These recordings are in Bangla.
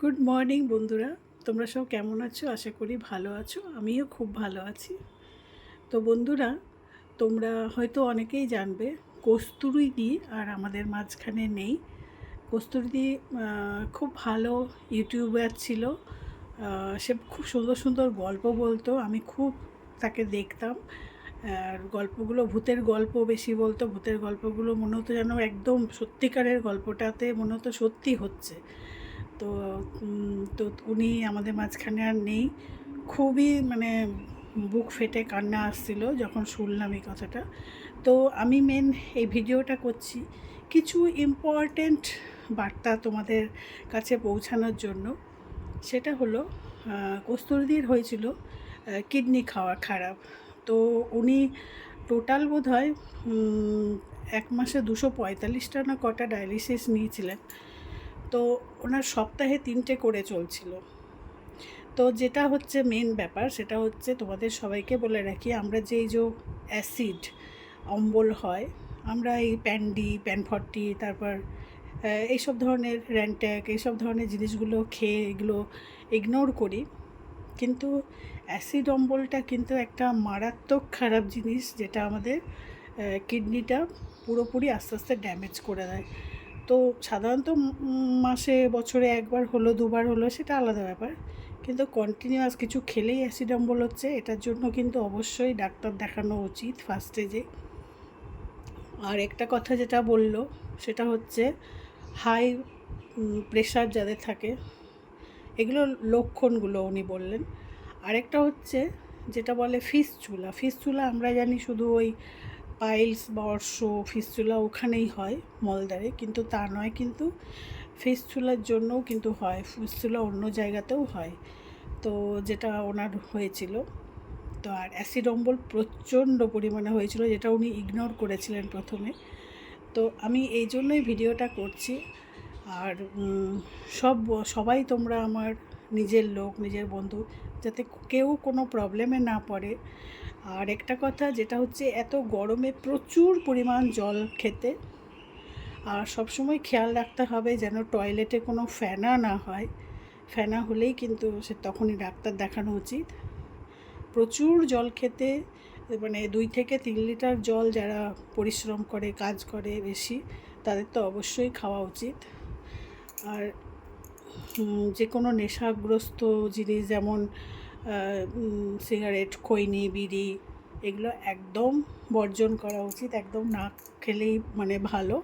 গুড মর্নিং বন্ধুরা। তোমরা সব কেমন আছো? আশা করি ভালো আছো। আমিও খুব ভালো আছি। তো বন্ধুরা তোমরা হয়তো অনেকেই জানবে কস্তুরিদি আর আমাদের মাঝখানে নেই। কস্তুরিদি আহ, খুব ভালো ইউটিউবার ছিল। সে খুব সুন্দর সুন্দর গল্প বলতো। আমি খুব তাকে দেখতাম। আর গল্পগুলো ভূতের গল্প বেশি বলতো। ভূতের গল্পগুলো মনে হতো যেন একদম সত্যিকারের গল্পটাতে মনে হতো সত্যি হচ্ছে। তো তো উনি আমাদের মাঝখানে আর নেই। খুবই মানে বুক ফেটে কান্না আসছিল যখন শুনলাম এই কথাটা। তো আমি মেন এই ভিডিওটা করছি কিছু ইম্পর্ট্যান্ট বার্তা তোমাদের কাছে পৌঁছানোর জন্য। সেটা হলো কস্তুরীদির হয়েছিল কিডনি খাওয়া খারাপ। তো উনি টোটাল বোধ হয় এক মাসে দুশো পঁয়তাল্লিশটা না কটা ডায়ালিসিস নিয়েছিলেন। তো ওনার সপ্তাহে তিনটে করে চলছিল। তো যেটা হচ্ছে মেন ব্যাপার, সেটা হচ্ছে তোমাদের সবাইকে বলে রাখি, আমরা যে এই যে অ্যাসিড অম্বল হয়, আমরা এই প্যান্ডি প্যানফর্টি তারপর এইসব ধরনের র্যান্ট্যাক এইসব ধরনের জিনিসগুলো খেয়ে এগুলো ইগনোর করি। কিন্তু অ্যাসিড অম্বলটা কিন্তু একটা মারাত্মক খারাপ জিনিস, যেটা আমাদের কিডনিটা পুরোপুরি আস্তে আস্তে ড্যামেজ করে দেয়। তো সাধারণত মাসে, বছরে একবার হলো, দুবার হলো, সেটা আলাদা ব্যাপার। কিন্তু কন্টিনিউয়াস কিছু খেলেই অ্যাসিড অম্বল হচ্ছে, এটার জন্য কিন্তু অবশ্যই ডাক্তার দেখানো উচিত ফার্স্ট স্টেজে আর একটা কথা যেটা বলল, সেটা হচ্ছে হাই প্রেশার যাদের থাকে, এগুলো লক্ষণগুলো উনি বললেন। আরেকটা হচ্ছে, যেটা বলে ফিস চুলা ফিস চুলা আমরা জানি শুধু ওই পাইলস বা অর্শ ফিসচুলা ওখানেই হয় মলদারে কিন্তু তা নয়, কিন্তু ফিসচুলার জন্যও কিন্তু হয় ফিসচুলা অন্য জায়গাতেও হয়। তো যেটা ওনার হয়েছিল, তো আর অ্যাসিড অম্বল প্রচণ্ড পরিমাণে হয়েছিল, যেটা উনি ইগনোর করেছিলেন প্রথমে। তো আমি এই জন্যই ভিডিওটা করছি, আর সব, সবাই তোমরা আমার নিজের লোক, নিজের বন্ধু যাতে কেউ কোনো প্রবলেমে না পড়ে। আর একটা কথা যেটা হচ্ছে, এত গরমে প্রচুর পরিমাণ জল খেতে। আর সবসময় খেয়াল রাখতে হবে যেন টয়লেটে কোনো ফ্যানা না হয়। ফ্যানা হলেই কিন্তু সে তখনই ডাক্তার দেখানো উচিত। প্রচুর জল খেতে মানে দুই থেকে তিন লিটার জল যারা পরিশ্রম করে, কাজ করে বেশি, তাদের তো অবশ্যই খাওয়া উচিত। আর যে কোনো নেশাগ্রস্ত জিনিস যেমন সিগারেট, খৈনি, বিড়ি, এগুলো একদম বর্জন করা উচিত, একদম না খেলেই মানে ভালো।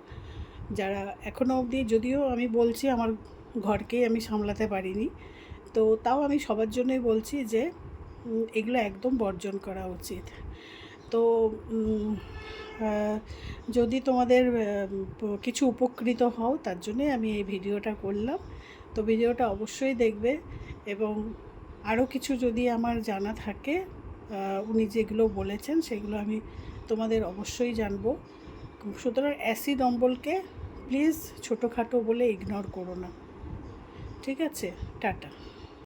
যারা এখনও অবধি, যদিও আমি বলছি আমার ঘরকেই আমি সামলাতে পারিনি, তো তাও আমি সবার জন্যই বলছি যে এগুলো একদম বর্জন করা উচিত। তো যদি তোমাদের কিছু উপকৃত হও, তার জন্যই আমি এই ভিডিওটা করলাম। তো ভিডিওটা অবশ্যই দেখবে এবং আরও কিছু যদি আমার জানা থাকে উনি যেগুলো বলেছেন সেগুলো আমি তোমাদের অবশ্যই জানব। সুতরাং অ্যাসিড অম্বলকে প্লিজ ছোটোখাটো বলে ইগনোর করো না। ঠিক আছে? টাটা।